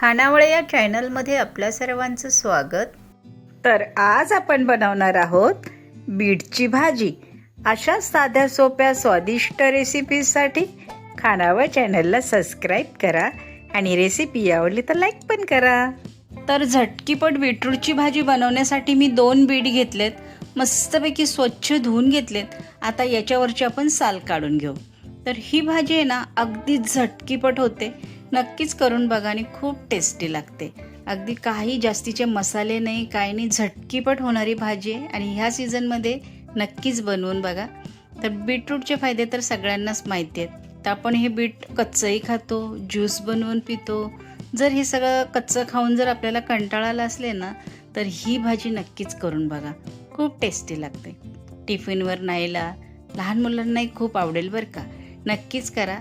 खानावळे या चॅनलमध्ये आपल्या सर्वांचं स्वागत. तर आज आपण बनवणार आहोत बीटची भाजी. अशा साध्या सोप्या स्वादिष्ट रेसिपीसाठी खानावळ चॅनलला सबस्क्राईब करा आणि रेसिपी आवडली तर लाईक पण करा. तर झटकीपट बीटरूटची भाजी बनवण्यासाठी मी दोन बीट घेतलेत. मस्तपैकी स्वच्छ धुवून घेतलेत. आता याच्यावरची आपण साल काढून घेऊ. तर ही भाजी आहे ना अगदी झटकीपट होते. नक्कीच करून बघा आणि खूप टेस्टी लागते. अगदी काही जास्तीचे मसाले नाही काही नाही झटकीपट होणारी भाजी आहे आणि ह्या सीझनमध्ये नक्कीच बनवून बघा. तर बीटरूटचे फायदे तर सगळ्यांनाच माहिती आहेत. तर आपण हे बीट कच्चंही खातो ज्यूस बनवून पितो. जर हे सगळं कच्चं खाऊन जर आपल्याला कंटाळा आला असले ना तर ही भाजी नक्कीच करून बघा. खूप टेस्टी लागते. टिफिनवर न्यायला लहान मुलांनाही खूप आवडेल बरं का. नक्कीच करा.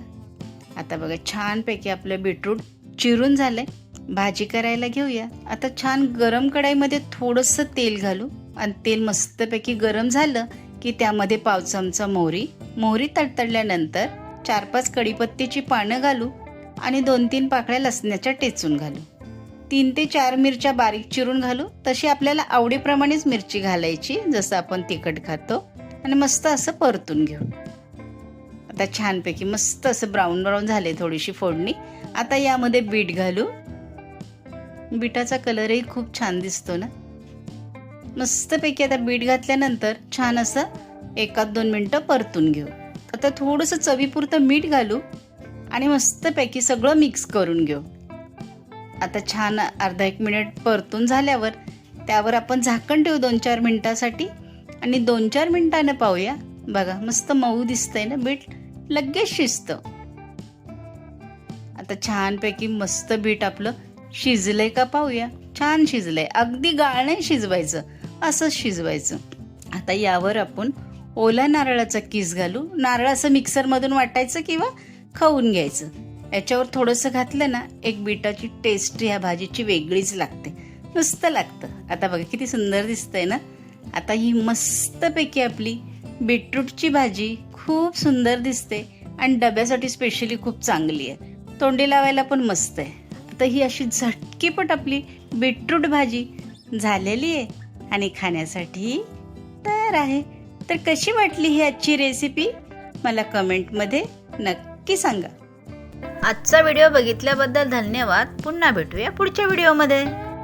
आता बघा छानपैकी आपलं बीटरूट चिरून झालं आहे भाजी करायला घेऊया. आता छान गरम कढाईमध्ये थोडंसं तेल घालू. आणि तेल मस्तपैकी गरम झालं की त्यामध्ये पाव चमचा मोहरी. मोहरी तडतडल्यानंतर चार पाच कढीपत्तीची पानं घालू आणि दोन तीन पाकळ्या लसण्याच्या टेचून घालू. तीन ते चार मिरच्या बारीक चिरून घालू. तशी आपल्याला आवडीप्रमाणेच मिरची घालायची जसं आपण तिखट खातो. आणि मस्त असं परतून घेऊ. आता छानपैकी मस्त असं ब्राऊन ब्राऊन झाले थोडीशी फोडणी. आता यामध्ये बीट घालू. बीटाचा कलरही खूप छान दिसतो ना. मस्तपैकी आता बीट घातल्यानंतर छान असं एकात दोन मिनटं परतून घेऊ. आता थोडंसं चवीपुरतं मीठ घालू आणि मस्तपैकी सगळं मिक्स करून घेऊ. आता छान अर्धा एक मिनिट परतून झाल्यावर त्यावर आपण झाकण ठेवू दोन चार मिनटासाठी. आणि दोन चार मिनटानं पाहूया. बघा मस्त मऊ दिसतंय ना बीट. लगेच शिजतं. आता छानपैकी मस्त बीट आपलं शिजलंय का पाहूया. छान शिजलंय. अगदी गाळ नाही शिजवायचं असंच शिजवायचं. आता यावर आपण ओला नारळाचा किस घालू. नारळ असं मिक्सरमधून वाटायचं किंवा खाऊन घ्यायचं. याच्यावर थोडंसं घातलं ना एक बीटाची टेस्ट ह्या भाजीची वेगळीच लागते. नुसतं लागतं. आता बघा किती सुंदर दिसतंय ना? आता ही मस्तपैकी आपली बीटरूटची भाजी खूप सुंदर दिसते आणि डब्यासाठी स्पेशली खूप चांगली आहे. तोंडी लावायला पण मस्त आहे. आता ही अशी झटकीपट आपली बीटरूट भाजी झालेली आहे आणि खाण्यासाठी तयार आहे. तर कशी वाटली ही आजची रेसिपी मला कमेंटमध्ये नक्की सांगा. आजचा व्हिडिओ बघितल्याबद्दल धन्यवाद. पुन्हा भेटूया पुढच्या व्हिडिओमध्ये